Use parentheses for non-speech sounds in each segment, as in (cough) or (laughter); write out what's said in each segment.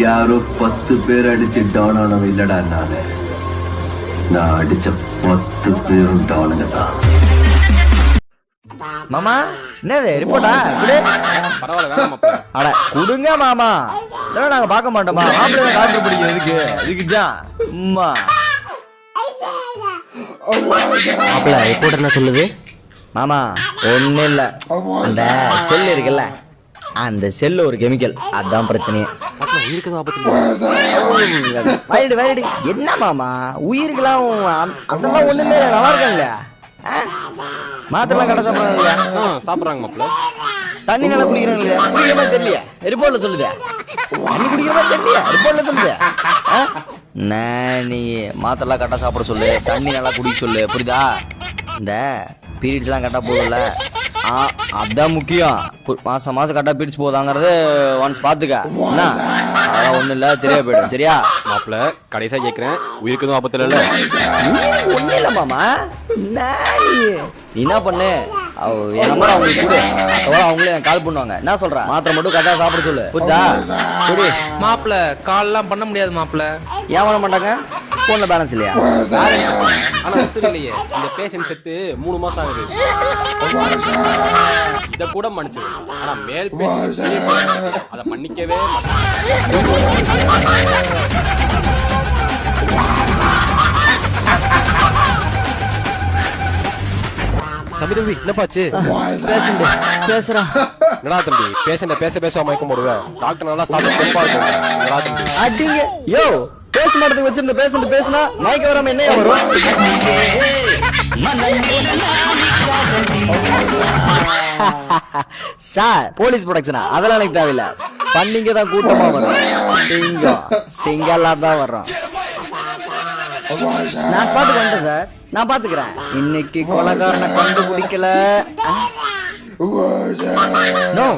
யாரோ பத்து பேர் அடிச்சு டவுன் ஆனவன் இல்லடா நானு நான் அடிச்ச பத்து பேரும் டவுனுங்க தான். மாமா என்னது ரிப்போர்ட்டா பரவாயில்ல அட குடுங்க மாமா. இதெல்லாம் நாங்க பார்க்க மாட்டோமா? மாப்பிள்ளை டாக்டர் பிடிக்கும் எதுக்கு இதுக்கு அம்மா மாப்பிள்ள ரிப்போர்ட் என்ன சொல்லுது? மாமா ஒண்ணும் இல்ல. அந்த செல் இருக்குல்ல. அந்த செல்ல ஒரு கெமிக்கல் அதான் பிரச்சனையே. வயடு வயடு என்ன மாமா? உயிருக்கெல்லாம் அதெல்லாம் ஒண்ணுமே நல்லா இருக்காங்க. மாத்திரலாம் கடை சாப்பிடுறாங்க சாப்பிட்றாங்க மாப்பிள்ள. தண்ணி நல்லா குடிக்கிறாங்க குடிக்கிற மாதிரி தெரியலையா. ரிப்போர்ட்ல சொல்லுது. தண்ணி குடிக்கிற மாதிரி தெரியலையா. ரிப்போர்ட்ல சொல்லுது. நீ மாத்திரலாம் கரெக்டாக சாப்பிட சொல்லு. தண்ணி நல்லா குடிக்க சொல்லு. புரியுதா? இந்த பீரியட்ஸ்லாம் கரெக்டாக போகுதுல்ல? ஆ அதான் முக்கியம். பு- மாசம் மாசம் கரெக்டாக பீரியட்ஸ் போகுதாங்கிறது ஒன்ஸ் பார்த்துக்க என்ன? அதெல்லாம் ஒன்றும் இல்லை சரியா போயிடும். சரியா? மாப்பிள்ள கடைசியா கேட்கிறேன் உயிருக்கு எதுவும் ஆபத்து இல்லைல்ல ஒன்றும் இல்லை மாமா. என்ன பண்ணு? அவ என் நம்பர் அவங்களுக்கு கொடு. அவங்களே கால் பண்ணுவாங்க. என்ன சொல்ற? மாத்திரை மட்டும் கரெக்டாக சாப்பிட சொல்லு. புரியுதா குடி. மாப்பிள கால்லாம் பண்ண முடியாது மாப்பிள ஏன் பண்ண மாட்டாங்க? ஃபோனில் பேலன்ஸ் இல்லையா? ஆனா உசுறு இல்லையே. இந்த பேஷண்ட் செத்து மூணு மாசம் ஆகுது. இத கூட மன்னிச்சு ஆனா மேல் பேஷண்ட் அதை மன்னிக்கவே மாட்டாங்க. தம்பி தம்பி என்னப்பாச்சு பேசுறான் என்னடா தம்பி பேஷண்ட பேச பேச மயக்கம் போடுவேன் டாக்டர் நல்லா சாப்பிட்டு அடிங்க. யோ பேச மாட்டதுக்கு வச்சிருந்த பேசுண்டு பேசுனா மயக்க வராம என்ன வரும்? (laughs) சார் போலீஸ் ப்ரொடக்ஷனா அதெல்லாம் எனக்கு தேவையில்ல. பண்ணிங்க தான் கூட்டமா வரும். சிங்கம். சிங்கம்லாம் தான் வர்றோம் நான் ஸ்பாட்டுக்கு வந்துட்டேன் சார். நான் பாத்துக்கிறேன். இன்னைக்கு கொலைகாரனை கண்டுபிடிக்கல. நோ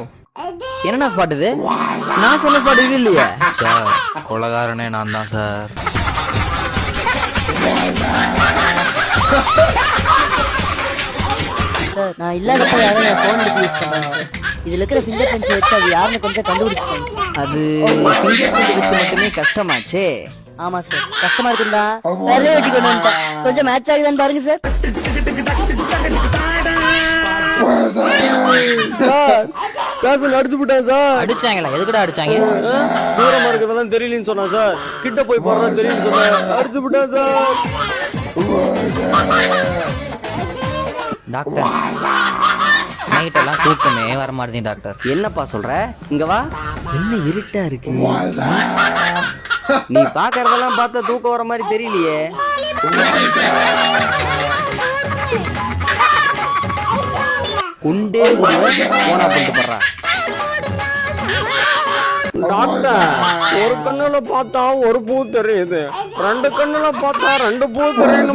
என்னண்ணா ஸ்பாட் இது? நான் சொன்ன ஸ்பாட் இது இல்லையே. சார் கொலகாரனே நான் தான் சார். சார் நான் இல்லாதப்ப யாரும் என் ஃபோன் எடுத்து யூஸ் பண்றாங்க இதுல இருக்கிற ஃபிங்கர் பிரிண்ட்ஸ் வச்சு அது யாருன்னு கொஞ்சம் கண்டுபிடிச்சிட்டாங்க அது fingerprint வச்சு மட்டுமே கஷ்டமாச்சே ஆமா சார் கஷ்டமா இருக்குண்டா வேலையை வெட்டி கொண்டு வந்துட்டேன். கொஞ்சம் மேட்ச் ஆகுதான்னு பாருங்க சார். சார் பேச அடிச்சு விட்டேன் சார். அடிச்சாங்களா எதுக்குடா அடிச்சாங்க? தூரமா இருக்கிறதெல்லாம் தெரியலன்னு சொன்னா சார். கிட்ட போய் போடுறா தெரியும் சொன்னா அடிச்சு விட்டேன் சார். டாக்டர் நைட் எல்லாம் தூக்கமே வர மாட்டேங்குது டாக்டர். என்னப்பா சொல்ற? இங்க வா. என்ன இருட்டா இருக்கு? நீ பாக்குறதெல்லாம் பார்த்தா தூக்கம் வர மாதிரி தெரியலையே. குண்டே போனா பண்ணிட்டு போடுறா டாக்டர் ஒரு கண்ணுல பார்த்தா ஒரு பூ தெரியுது. ரெண்டு கண்ணுல பார்த்தா ரெண்டு பூ தெரியுது.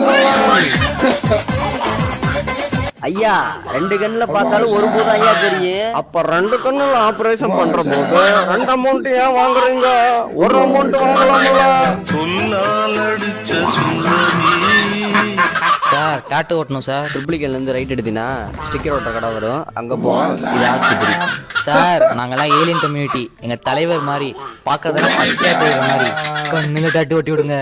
ஐயா ரெண்டு கண்ணுல பார்த்தாலும் ஒரு பூ தான் ஐயா தெரியும். அப்ப ரெண்டு கண்ணுல ஆபரேஷன் பண்ற போது ரெண்டு அமௌண்ட் ஏன் வாங்குறீங்க? ஒரு அமௌண்ட் வாங்கலாம்ல. சார் டாட்டு ஓட்டணும் சார். ட்ரிப்ளிகன்ல இருந்து ரைட் எடுத்தீங்கன்னா ஸ்டிக்கர் ஓட்டுற கடை வரும். அங்க போ இது ஆஸ்பத்திரி. சார் நாங்கெல்லாம் ஏலியன் கம்யூனிட்டி எங்க தலைவர் மாதிரி பார்க்கறதெல்லாம் பச்சையா தெரியுற மாதிரி. கண்ணுல டாட்டு ஓட்டி விடுங்க.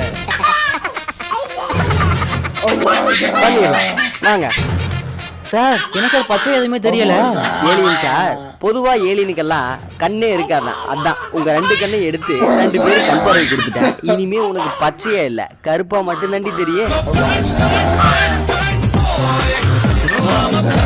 வாங்க. சார் என்ன சார் பச்சை எதுவுமே தெரியல? Alien sir. பொதுவா ஏலியனுக்கெல்லாம் கண்ணே இருக்காதான் அதான் உங்க ரெண்டு கண்ணையும் எடுத்து ரெண்டு பேரும் கண் பார்வை கொடுத்துட்டேன். இனிமே உனக்கு பச்சையா இல்ல. கருப்பா மட்டும் தாண்டி தெரியும். mama.